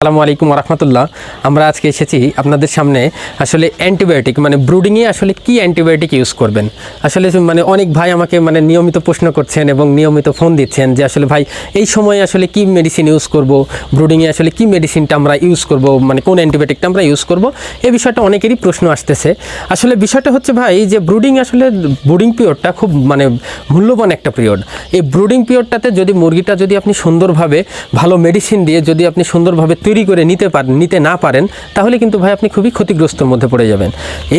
আসসালামু আলাইকুম রহমতুল্লাহ আমরা আজকে এসেছি আপনাদের সামনে আসলে অ্যান্টিবায়োটিক মানে ব্রুডিংয়ে আসলে কি অ্যান্টিবায়োটিক ইউজ করবেন? আসলে মানে অনেক ভাই আমাকে মানে নিয়মিত প্রশ্ন করছেন এবং নিয়মিত ফোন দিচ্ছেন যে আসলে ভাই, এই সময়ে আসলে কি মেডিসিন ইউজ করব? ব্রুডিংয়ে আসলে কি মেডিসিনটা আমরা ইউজ করব? মানে কোন অ্যান্টিবায়োটিকটা আমরা ইউজ করব? এই বিষয়টা অনেকেরই প্রশ্ন আসতেছে। আসলে বিষয়টা হচ্ছে ভাই যে ব্রুডিং আসলে ব্রুডিং পিরিয়ডটা খুব মানে মূল্যবান একটা পিরিয়ড। এই ব্রুডিং পিরিয়ডটাতে যদি মুরগিটা যদি আপনি সুন্দরভাবে ভালো মেডিসিন দিয়ে যদি আপনি সুন্দরভাবে তৈরি করে নিতে পারেন নিতে না পারেন, তাহলে কিন্তু ভাই আপনি খুবই ক্ষতিগ্রস্তর মধ্যে পড়ে যাবেন।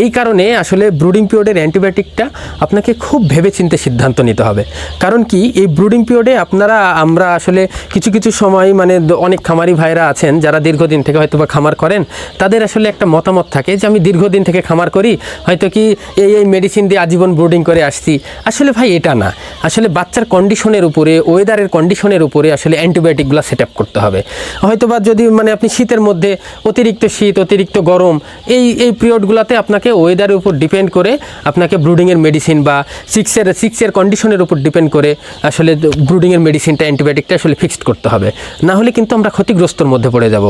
এই কারণে আসলে ব্রুডিং পিরিয়ডের অ্যান্টিবায়োটিকটা আপনাকে খুব ভেবেচিন্তে সিদ্ধান্ত নিতে হবে। কারণ কি, এই ব্রুডিং পিরিয়ডে আপনারা, আমরা আসলে কিছু কিছু সময় মানে অনেক খামারি ভাইরা আছেন, যারা দীর্ঘদিন থেকে হয়তো বা খামার করেন, তাদের আসলে একটা মতামত থাকে যে আমি দীর্ঘদিন থেকে খামার করি, হয়তো কি এই এই মেডিসিন দিয়ে আজীবন ব্রুডিং করে আসছি। আসলে ভাই এটা না। আসলে বাচ্চার কন্ডিশনের উপরে ওয়েদারের কন্ডিশনের উপরে আসলে অ্যান্টিবায়োটিকগুলো সেট আপ করতে হবে। হয়তো বা যদি মানে আপনি শীতের মধ্যে অতিরিক্ত শীত, অতিরিক্ত গরম, এই এই পিরিয়ডগুলোতে আপনাকে ওয়েদারের উপর ডিপেন্ড করে আপনাকে ব্রুডিংয়ের মেডিসিন বা সিক্সের সিক্সের কন্ডিশনের উপর ডিপেন্ড করে আসলে ব্রুডিংয়ের মেডিসিনটা অ্যান্টিবায়োটিকটা আসলে ফিক্সড করতে হবে। না হলে কিন্তু আমরা ক্ষতিগ্রস্তর মধ্যে পড়ে যাব।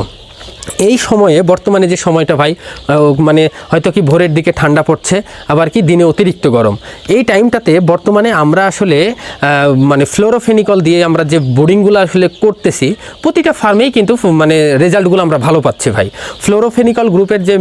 এই সময়ে, বর্তমানে যে সময়টা ভাই মানে হয়তো কি ভোরের দিকে ঠান্ডা পড়ছে, আবার কি দিনে অতিরিক্ত গরম। এই টাইমটাতে বর্তমানে আমরা আসলে মানে ফ্লোরোফেনিকল দিয়ে আমরা যে বোর্ডিংগুলো আসলে করতেছি, প্রতিটা ফার্মেই কিন্তু মানে রেজাল্টগুলো আমরা ভালো পাচ্ছি ভাই। ফ্লোরোফেনিকল গ্রুপের যে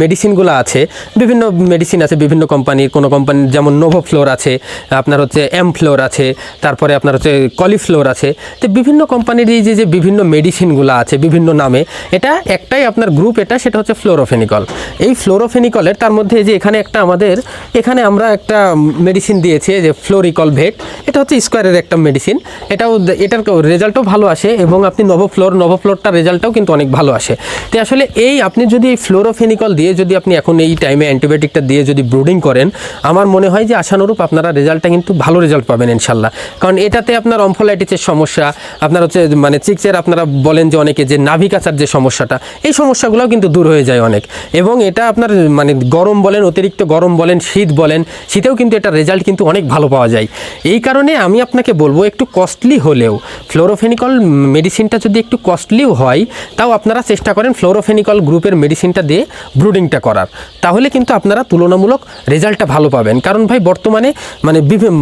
মেডিসিনগুলো আছে, বিভিন্ন মেডিসিন আছে, বিভিন্ন কোম্পানির কোনো কোম্পানির যেমন নোভো ফ্লোর আছে, আপনার হচ্ছে এম ফ্লোর আছে, তারপরে আপনার হচ্ছে কলিফ্লোর আছে, তো বিভিন্ন কোম্পানির এই যে যে বিভিন্ন মেডিসিনগুলো আছে, বিভিন্ন নামে, এটা একটাই আপনার গ্রুপ এটা, সেটা হচ্ছে ফ্লোরোফেনিকল এই ফ্লোরোফেনিকলের তার মধ্যে যে এখানে একটা আমাদের, এখানে আমরা একটা মেডিসিন দিয়েছি যে ফ্লোরিকল ভেট এটা হচ্ছে স্কোয়ারের একটা মেডিসিন এটাও এটার রেজাল্টও ভালো আসে এবং আপনি নভোফ্লোর নভোফ্লোরটার রেজাল্টটাও কিন্তু অনেক ভালো আসে। তো আসলে এই আপনি যদি এই ফ্লোরোফেনিকল দিয়ে যদি আপনি এখন এই টাইমে অ্যান্টিবায়োটিকটা দিয়ে যদি ব্রুডিং করেন, আমার মনে হয় যে আশানুরূপ আপনারা রেজাল্টটা কিন্তু ভালো রেজাল্ট পাবেন ইনশাল্লাহ। কারণ এটাতে আপনার অম্ফোলাইটিসের সমস্যা, আপনার হচ্ছে মানে চিক্সের আপনারা বলেন যে অনেকে যে নাভিকাচার যে সমস্যাটা, এই সমস্যাগুলোও কিন্তু দূর হয়ে যায় অনেক। এবং এটা আপনার মানে গরম বলেন, অতিরিক্ত গরম বলেন, শীত বলেন, শীতেও কিন্তু এটা রেজাল্ট কিন্তু অনেক ভালো পাওয়া যায়। এই কারণে আমি আপনাকে বলব একটু কস্টলি হলেও ফ্লোরোফেনিকল মেডিসিনটা যদি একটু কস্টলিও হয়, তাও আপনারা চেষ্টা করেন ফ্লোরোফেনিকল গ্রুপের মেডিসিনটা দিয়ে ব্রুডিংটা করার। তাহলে কিন্তু আপনারা তুলনামূলক রেজাল্টটা ভালো পাবেন। কারণ ভাই, বর্তমানে মানে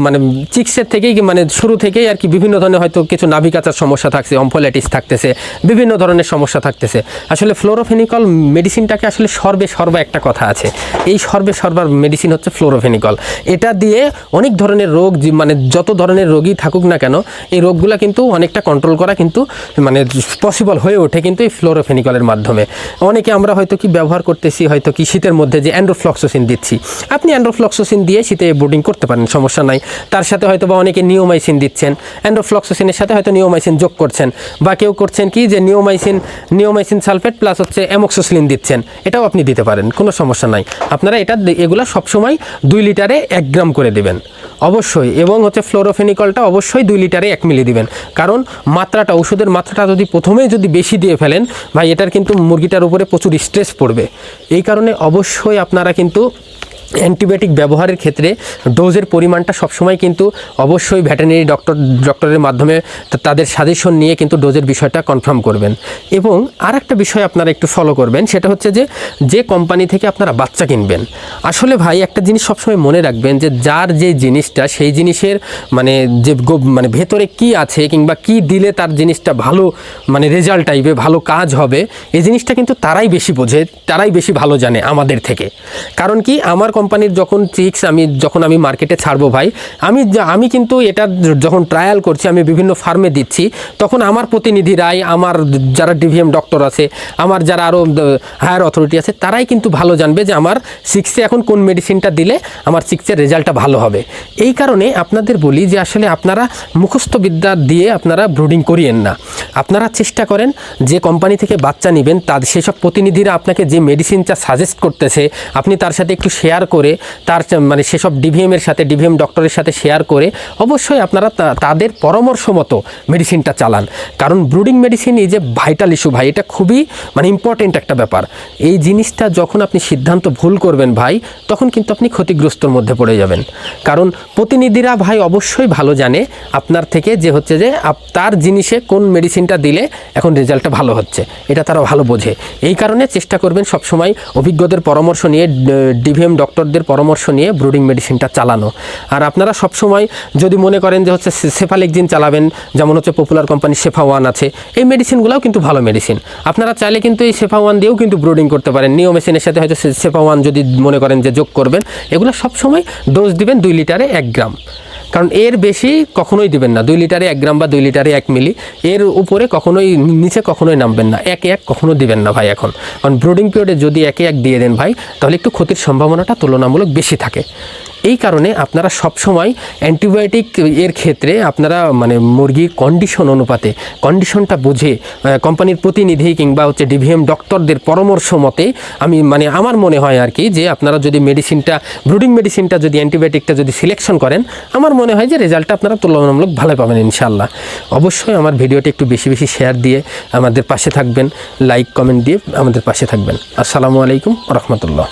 মানে চিক্সের থেকেই মানে শুরু থেকেই আর কি বিভিন্ন ধরনের হয়তো কিছু নাভিকাচার সমস্যা থাকছে অম্ফোলাইটিস থাকতেছে, বিভিন্ন ধরনের সমস্যা থাকতেছে। আসলে ফ্লোরোফেনিকল মেডিসিনটাকে আসলে সর্বে সর্বা একটা কথা আছে। এই সর্বে সর্বার মেডিসিন হচ্ছে ফ্লোরোফেনিকল এটা দিয়ে অনেক ধরনের রোগ মানে যত ধরনের রোগী থাকুক না কেন, এই রোগগুলো কিন্তু অনেকটা কন্ট্রোল করা কিন্তু মানে পসিবল হয়ে ওঠে কিন্তু এই ফ্লোরোফেনিকলের মাধ্যমে। অনেকে আমরা হয়তো কি ব্যবহার করতেছি, হয়তো কি শীতের মধ্যে যে অ্যান্ড্রোফ্লক্সোসিন দিচ্ছি। আপনি অ্যান্ড্রোফ্লক্সোসিন দিয়ে শীতে বোর্ডিং করতে পারেন, সমস্যা নাই। তার সাথে হয়তো বা অনেকে নিওমাইসিন দিচ্ছেন। অ্যান্ড্রোফ্লক্সোসিনের সাথে হয়তো নিওমাইসিন যোগ করছেন। বা কেউ করছেন কি যে নিওমাইসিন নিওমাইসিন সালফেট প্লাস হচ্ছে অ্যামোক্সোসিলিন দিচ্ছেন। এটাও আপনি দিতে পারেন, কোনো সমস্যা নাই। আপনারা এটা এগুলো সবসময় দুই লিটারে এক গ্রাম করে দেবেন। অবশ্যই, এবং হচ্ছে ফ্লোরোফেনিকলটা অবশ্যই দুই লিটারে এক মিলি দিবেন। কারণ মাত্রাটা, ওষুধের মাত্রাটা যদি প্রথমেই যদি বেশি দিয়ে ফেলেন, ভাই, এটার কিন্তু মুরগিটার উপরে প্রচুর স্ট্রেস পড়বে। এই কারণে অবশ্যই আপনারা কিন্তু অ্যান্টিবায়োটিক ব্যবহারের ক্ষেত্রে ডোজের পরিমাণটা সবসময় কিন্তু অবশ্যই ভেটেরিনারি ডক্টর, ডক্টরের মাধ্যমে তাদের সাজেশন নিয়ে কিন্তু ডোজের বিষয়টা কনফার্ম করবেন। এবং আর একটা বিষয় আপনারা একটু ফলো করবেন, সেটা হচ্ছে যে যে কোম্পানি থেকে আপনারা বাচ্চা কিনবেন, আসলে ভাই একটা জিনিস সবসময় মনে রাখবেন যে, যার যে জিনিসটা, সেই জিনিসের মানে যে মানে ভেতরে কি আছে কিংবা কি দিলে তার জিনিসটা ভালো মানে রেজাল্ট আইবে, ভালো কাজ হবে, এই জিনিসটা কিন্তু তারাই বেশি বোঝে, তারাই বেশি ভালো জানে আমাদের থেকে। কারণ কি, আমার কোম্পানির যখন চিক্স আমি, যখন আমি মার্কেটে ছাড়বো ভাই, আমি আমি কিন্তু এটা যখন ট্রায়াল করছি, আমি বিভিন্ন ফার্মে দিচ্ছি, তখন আমার প্রতিনিধিরাই, আমার যারা ডিভিএম ডক্টর আছে, আমার যারা আরও হায়ার অথরিটি আছে, তারাই কিন্তু ভালো জানবে যে আমার সিক্সে এখন কোন মেডিসিনটা দিলে আমার সিক্সের রেজাল্টটা ভালো হবে। এই কারণে আপনাদের বলি যে আসলে আপনারা মুখস্থ বিদ্যা দিয়ে আপনারা ব্রুডিং করিয়েন না। আপনারা চেষ্টা করেন যে কোম্পানি থেকে বাচ্চা নেবেন, তার, সেসব প্রতিনিধিরা আপনাকে যে মেডিসিনটা সাজেস্ট করতেছে, আপনি তার সাথে একটু শেয়ার করে তার মানে সেসব ডিভিএমের সাথে ডিভিএম ডক্টরের সাথে শেয়ার করে অবশ্যই আপনারা তাদের পরামর্শ মতো মেডিসিনটা চালান। কারণ ব্রুডিং মেডিসিন এই যে ভাইটাল ইস্যু ভাই, এটা খুবই মানে ইম্পর্টেন্ট একটা ব্যাপার। এই জিনিসটা যখন আপনি সিদ্ধান্ত ভুল করবেন ভাই, তখন কিন্তু আপনি ক্ষতিগ্রস্তর মধ্যে পড়ে যাবেন। কারণ প্রতিনিধিরা ভাই অবশ্যই ভালো জানে আপনার থেকে যে হচ্ছে যে তার জিনিসে কোন মেডিসিনটা দিলে এখন রেজাল্টটা ভালো হচ্ছে। এটা তারা ভালো বোঝে। এই কারণে চেষ্টা করবেন সবসময় অভিজ্ঞদের পরামর্শ নিয়ে ডিভিএম ডক্টরদের পরামর্শ নিয়ে ব্রুডিং মেডিসিনটা চালানো। আর আপনারা সবসময় যদি মনে করেন যে হচ্ছে সেফালেকজিন চালাবেন, যেমন হচ্ছে পপুলার কোম্পানি সেফা ওয়ান আছে, এই মেডিসিনগুলোও কিন্তু ভালো মেডিসিন আপনারা চাইলে কিন্তু এই সেফা ওয়ান দিয়েও কিন্তু ব্রুডিং করতে পারেন। নিও মেশিনের সাথে হয়তো সেফা ওয়ান যদি মনে করেন যে যোগ করবেন, এগুলো সবসময় ডোজ দিবেন দুই লিটারে এক গ্রাম। কারণ এর বেশি কখনোই দিবেন না। দুই লিটারে এক গ্রাম বা দুই লিটারে এক মিলি। এর উপরে কখনোই, নিচে কখনোই নামবেন না। একে এক কখনো দিবেন না ভাই এখন। কারণ ব্রুডিং পিরিয়ডে যদি একে এক দিয়ে দেন ভাই, তাহলে একটু ক্ষতির সম্ভাবনাটা তুলনামূলক বেশি থাকে। এই কারণে আপনারা সবসময় অ্যান্টিবায়োটিক এর ক্ষেত্রে আপনারা মানে মুরগির কন্ডিশন অনুপাতে কন্ডিশনটা বুঝে কোম্পানির প্রতিনিধি কিংবা হচ্ছে ডিভিএম ডক্টরদের পরামর্শ মতে আমি মানে আমার মনে হয় আর কি যে আপনারা যদি মেডিসিনটা ব্রুডিং মেডিসিনটা যদি, অ্যান্টিবায়োটিকটা যদি সিলেকশন করেন, আমার মনে হয় যে রেজাল্টটা আপনারা তুলনামূলক ভালো পাবেন ইনশাল্লাহ অবশ্যই আমার ভিডিওটি একটু বেশি বেশি শেয়ার দিয়ে আমাদের পাশে থাকবেন, লাইক, কমেন্ট দিয়ে আমাদের পাশে থাকবেন। আসসালামু আলাইকুম রহমতুল্লাহ।